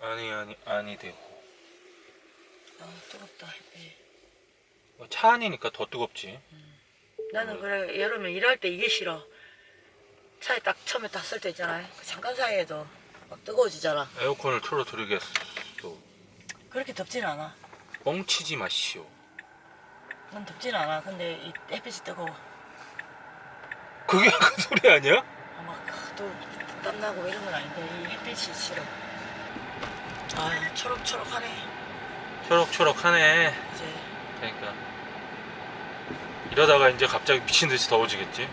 아니 아니 아니 되고 아 뜨겁다 햇빛. 뭐차 안이니까 더 뜨겁지 나는 그래 여름에 일할 때 이게 싫어. 차에 딱 처음에 딱쓸때 있잖아. 그 잠깐 사이에도 막 뜨거워지잖아. 에어컨을 틀어드리겠어 그렇게 덥진 않아. 뻥치지 마시오 난 덥진 않아. 근데 이 햇빛이 뜨거워. 그게 그 소리 아니야? 막 또 땀나고 이런 건 아닌데 이 햇빛이 싫어. 아 초록초록하네. 초록초록하네 이제 그러니까 이러다가 이제 갑자기 미친 듯이 더워지겠지.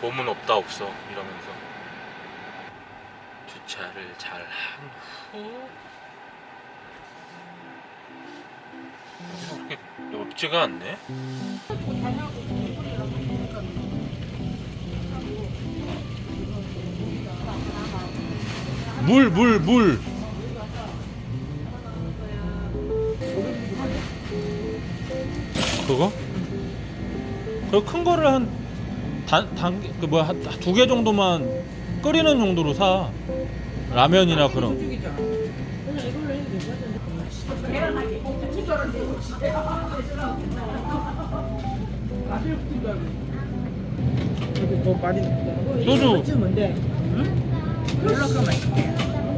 봄은 없다 없어 이러면서 주차를 잘 한 후. 그렇게 넓지가 않네. 물, 물, 물. 그거? 그큰 거를 한 단, 단, 그 뭐야, 두 개 정도만 끓이는 정도로 사. 라면이나 그런. 뭐 많이 소주,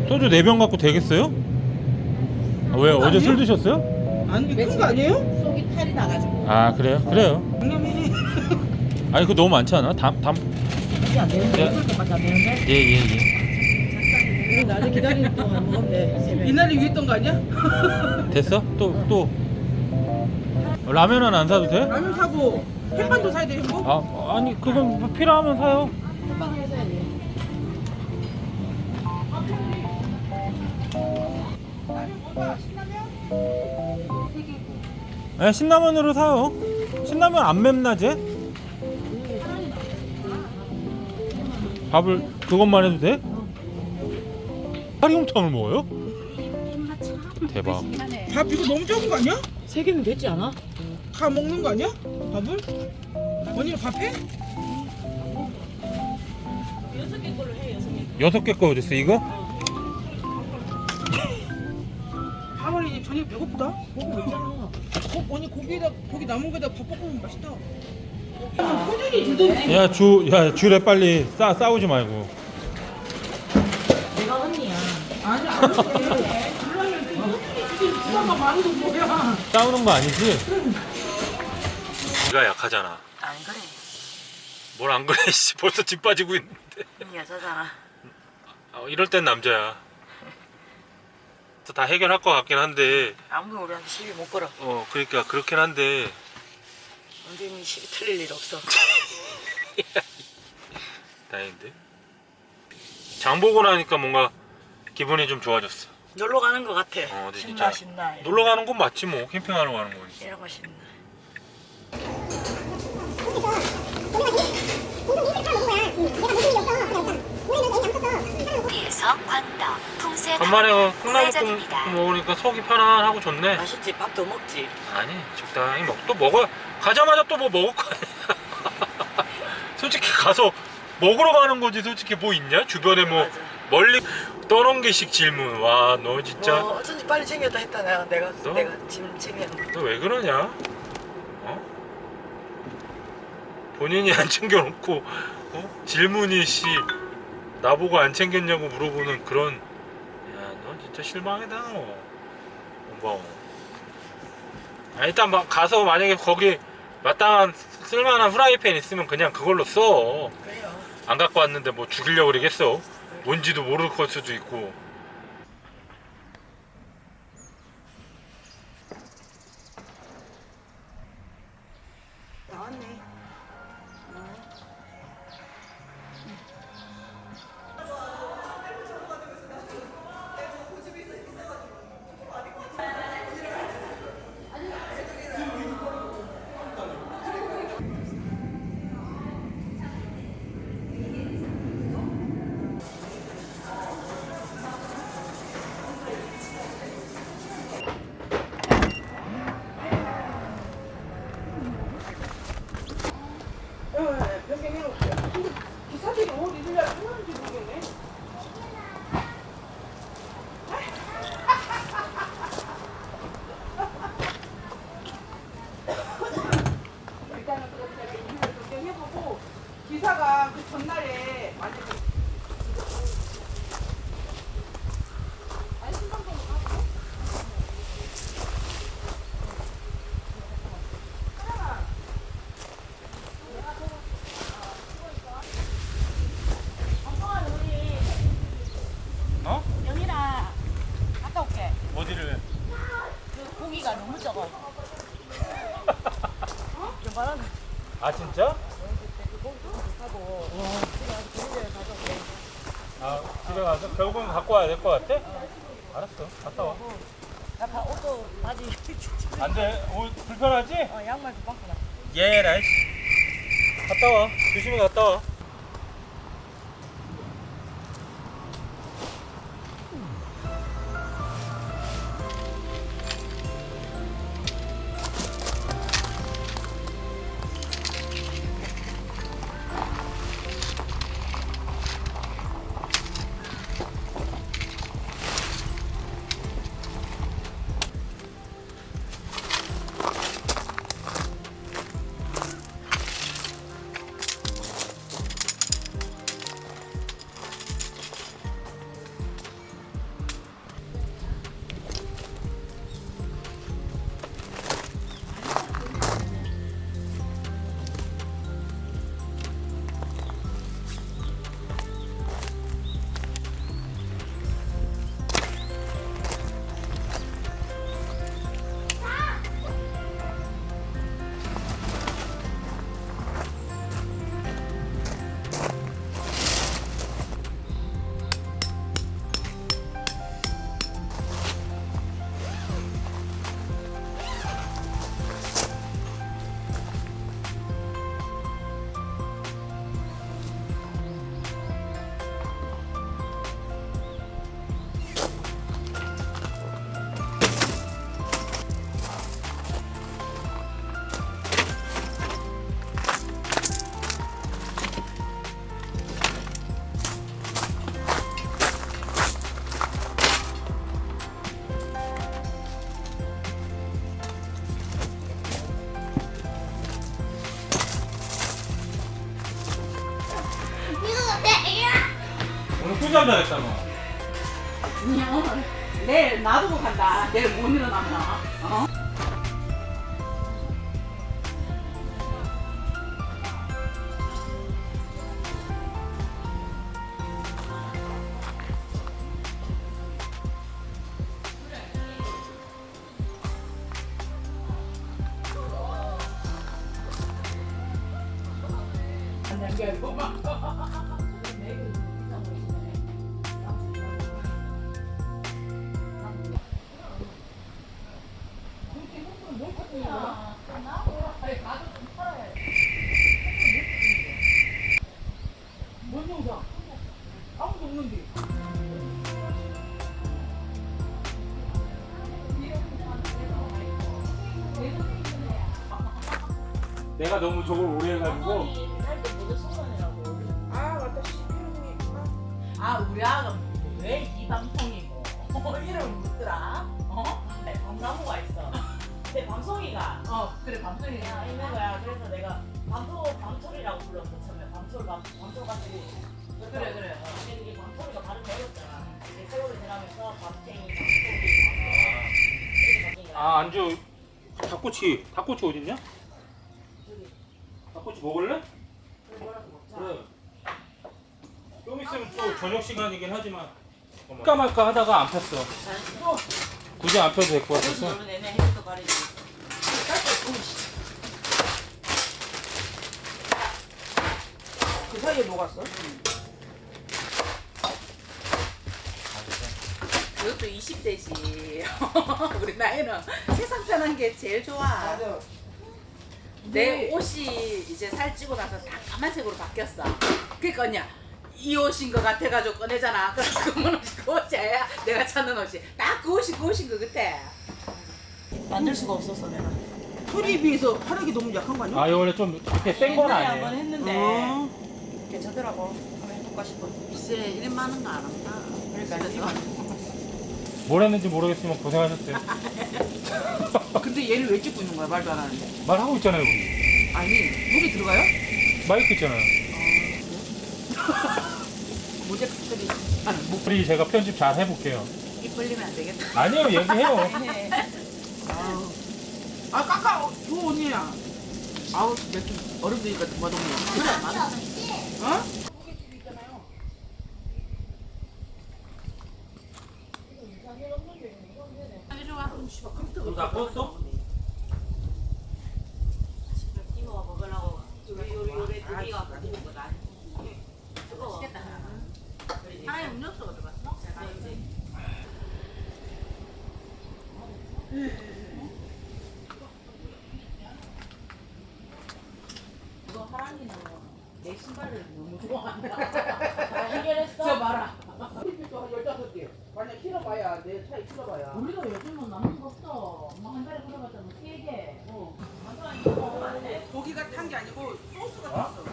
소주 네 병 갖고 되겠어요? 아, 왜 어제 술 드셨어요? 아니 큰거 아니에요? 속이 탈이 나가지고 아 그래요? 그래요. 양념이 아니 그 너무 많지 않아? 담, 담. 이게 안 되는데 네. 것밖에 안 되는데 예, 예, 예. 나를 기다리는 동안 이날이 위했던 거 아니야? 됐어? 또, 또. 라면은 안 사도 돼? 라면 사고 햇반도 사야 돼 햄버? 아, 아니 그건 뭐 필요하면 사요. 네, 신라면으로 사요. 신라면 안 맵나제? 밥을 그것만 해도 돼? 파리곰탕을 먹어요? 대박. 밥 이거 너무 적은 거 아니야? 세 개면 됐지 않아? 다 먹는 거 아니야? 밥을? 언니가 밥 해? 여섯 개 거 어딨어 이거? 밥을 이제 저녁 배고프다 먹으면 있잖아 고, 언니 고기에다 고기 남은 거에다 밥 볶으면 맛있다 꾸준히 주던지 야 주, 야 줄에 빨리 싸 싸우지 말고. 내가 언니야 아니 안 돼. 그러면 꾸준히 주다가 많은 거 뭐야 싸우는 거 아니지? 네가 약하잖아. 안 그래. 뭘 안 그래? 씨 벌써 집 빠지고 있는데. 이 여자잖아. 어, 이럴 땐 남자야. 다 해결할 것 같긴 한데, 아무도 우리한테 시비 못 걸어. 어 그러니까 그렇긴 한데. 언제니 시비 틀릴 일 없어. 다행인데. 장 보고 나니까 뭔가 기분이 좀 좋아졌어. 놀러 가는 것 같아. 어, 근데 신나 진짜 신나. 놀러 가는 건 맞지 뭐. 캠핑하러 가는 거니. 이런 거 신나. 광덕 풍세 간만에 콩나물국 우회전입니다. 먹으니까 속이 편안하고 좋네. 맛있지? 밥더 먹지? 아니 적당히 먹. 또 먹어. 가자마자 또 뭐 먹을 거 아니야. 솔직히 가서 먹으러 가는 거지. 솔직히 뭐 있냐? 주변에 뭐 맞아. 멀리 떠넘기식 질문. 와 너 진짜 뭐 어쩐지 빨리 챙겼다 했다 내가 내가 너? 내가 짐 챙겼는데. 너왜 그러냐? 어? 본인이 안 챙겨놓고 어? 질문이 씨 나보고 안 챙겼냐고 물어보는 그런 진짜 실망이다. 너 고마워 아 일단 막 가서 만약에 거기 마땅한 쓸만한 후라이팬 있으면 그냥 그걸로 써. 안. 갖고 왔는데 뭐 죽이려고 그러겠어? 뭔지도 모를 걸 수도 있고 갖고 와야 될 것 같아? 알았어 갔다 와. 나 바, 옷도 바지 안돼 오 불편하지? 어, 양말 좀 바꾸라. 예 라이스. 갔다 와 조심히 갔다 와. 잘했다 너. 그냥 내일 놔두고 간다. 내일 못 일어나면. 어? 뭔 내가 너무 저걸 오래 해가지고 살때 모두 소원이라고. 아 맞다. 시피용이. 아 우리 아가 왜 이 방송이고 이름을 묻더라? 어? 네, 방나무가 있어. 근데 방송이가 어 그래 밤송이. 그냥 있는 거야. 그래서 내가 밤토 밤토리라고 불렀어 처음에. 밤토 밤 밤토 가지고. 그래, 그래. 어, 근데 이게 밤토리가 발음 어렵잖아. 이게 세월이 지나면서 밤탱이, 밤토리, 밤토리 이렇게 바뀐 거야. 아 안주 닭꼬치 닭꼬치 어딨냐? 닭꼬치 먹을래? 그래 좀 있으면 또 저녁 시간이긴 하지만 할까 말까 하다가 안 폈어. 굳이 안 펴도 될 것 같아서 내내. 그 사이에 녹았어? 이것도 20대지. 우리 나이는 세상 편한 게 제일 좋아. 맞아. 내 옷이 이제 살찌고 나서 다 까만색으로 바뀌었어. 그러니까 언니야, 이 옷인 것 같아가지고 꺼내잖아. 그럼 그건 옷이 그 옷이야. 내가 찾는 옷이. 딱 그 옷이 그 옷인 것 같아. 만들 수가 없었어 내가. 털에 비해서 화력이 너무 약한 거 아니야? 아 이거 원래 좀 이렇게 센 건 옛날에 한번 아니에요 했는데 어. 괜찮더라고. 한번 해볼까 싶어. 글쎄, 이름 많은 거안 한다. 그러니까 그래서 뭘 했는지 모르겠지만 고생하셨어요 근데 얘를 왜 찍고 있는 거야? 말도 안 하는데. 말하고 있잖아요 우리 아니, 목이 들어가요? 마이크 있잖아요 어. 모자들이 우리 제가 편집 잘 해볼게요. 입 벌리면 안 되겠다. 아니요 얘기해요. 아 깎아 어, 줘 언니야 아우 맥주 얼음 드니까 맛없네 그래 맞아. 어? 다 껐어? 이거 먹으려고 요리 요리 요리 드디어 가지고 거다. 맛있겠다. 하나에 음료수가 들어갔어? 이거 하랑이는 내 신발을 너무 좋아한다. 다 해결했어? 저 봐라. 또 한 15개 만약 실어봐야 내 차에 실어봐야 우리가 요즘은 남는 거 없어. 뭐한 달에 걸어봤자 뭐 세 개. 어. 고기가 탄 게 아니고 소스가 탔어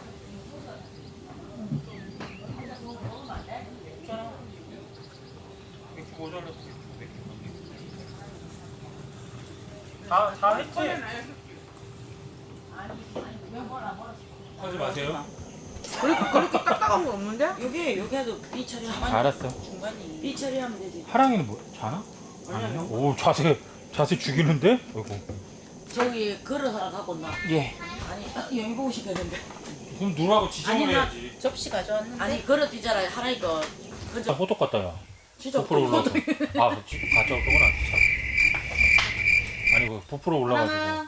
다, 다 했지? 하지 마세요. 그렇게 그렇게 딱딱한 건 없는데? 여기 여기 해도 비 처리하면 알았어. 중간이 비 처리하면 되지. 하랑이는 뭐 자나? 아니요. 오 자세 자세 죽이는데? 어이구. 저기 하나 갖고 나. 예. 아니 연봉 시켰는데. 그럼 누구하고 지정을 아니, 나- 해야지. 접시 가져왔는데. 아니 있잖아 하나이 거. 나 호떡 같다 야. 진짜 부풀어 올라가. 아, 지- 가짜 그건 안 참. 아니 그 부풀어 올라가지고.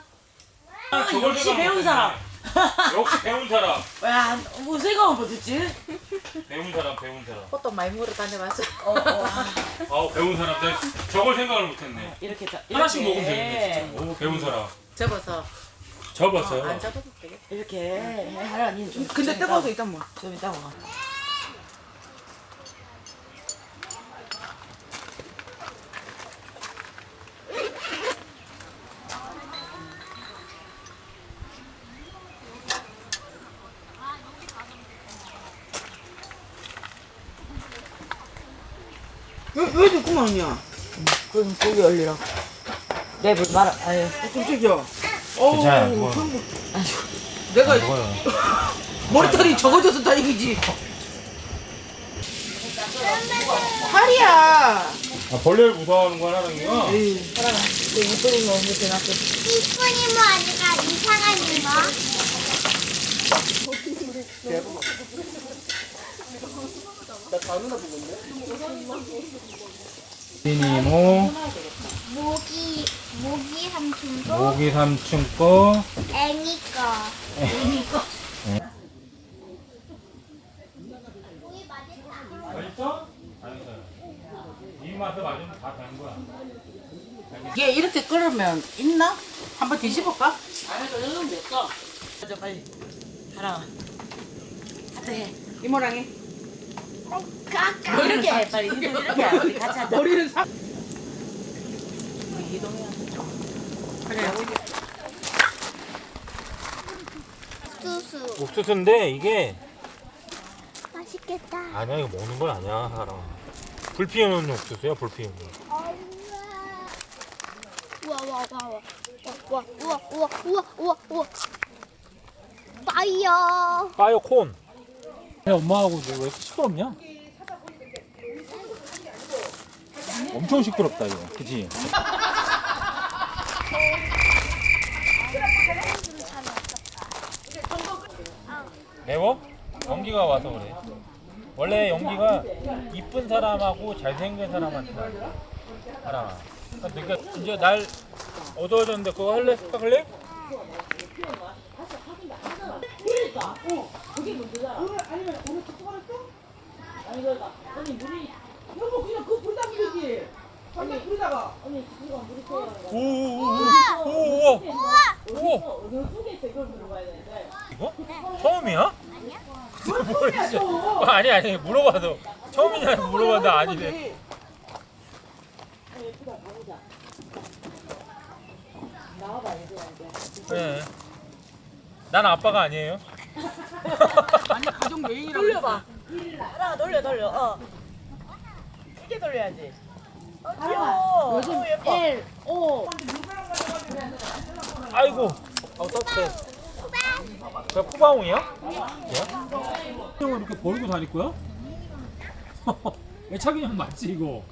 아, 역시 배운 사람. 역시 배운 사람. 야, 뭐 생각은 못했지? 배운 사람, 배운 사람. 호떡 많이 물어 다녀봤어. 어, 어. 아우 배운 사람. 내가 저걸 생각을 못했네. 이렇게 자, 하나씩 이렇게. 먹으면 되겠네 진짜. 오 배운 사람. 접어서 접었어요. 안 접어도 되겠다. 이렇게 하라니 좀. 근데 좀 뜨거워서 일단 뭐 좀 이따 먹어. 왜, 왜 듣구만 언니야 그럼 고기 올리라. 랩을 말아. 아유. 깜짝이야 어우 괜찮아, 뭐. 그럼 내가 뭐야? 머리털이 적어져서 다행이지 팔이야 아, 벌레를 무서워하는 건 하랑이가. 에이. 그 이쁘린 거 언제 놨어? 이쁜 이모 아니라 이상한 이모. 이모 모기 모기 삼촌도 모기 삼촌 거. 애니 거. 애니 거. 맛있어? 이 맛에 맞으면 다 되는 거야. 이게 이렇게 끓으면 있나? 한번 뒤집을까? 저 정도면 됐어. 저 빨리. 하라가. 하트 해. 이모랑 해 까까. 이렇게 해, 빨리. 이렇게 해. 우리 같이 하자. 머리는 사 수수. 옥수수인데 이게 맛있겠다. 아니야 이거 먹는 건 아니야 하랑. 불 피우는 옥수수야 불 피우는. 우와 우와 우와 우와 우와 우와 우와 우와 우와 파이어. 빠요 콘. 야 엄마하고 왜 이렇게 시끄럽냐? 엄청 시끄럽다 이거, 그지? 매워? 연기가 와서 그래. 원래 연기가 이쁜 사람하고 잘생긴 사람한테. 알아. 그러니까 이제 날 어두워졌는데 그거 할래? 아니 물이 여보 그냥 그 불다 물이지. 방금 그러다가 언니 이거 물이 끓여가지고. 오오오오오오 우와. 어느 속에 있어 이걸 물어봐야 되는데. 이거? 처음이야? 뭐 아, 아니 아니 물어봐도 처음이냐 물어봐도 아니네. 예쁘다 가보자. 나와봐 이제. 네. 난 아빠가 아니에요. 아니 그 가족 메인이라고. 돌려봐. 돌려 돌려. 어. 크게 돌려야지. 어, 귀여워. 요즘 어, 예뻐. 1, 5. 아이고 어떡해. 그 푸바옹이야? 이렇게 버리고 다닐 거야? 애착 인형 맞지 이거?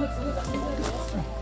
はい。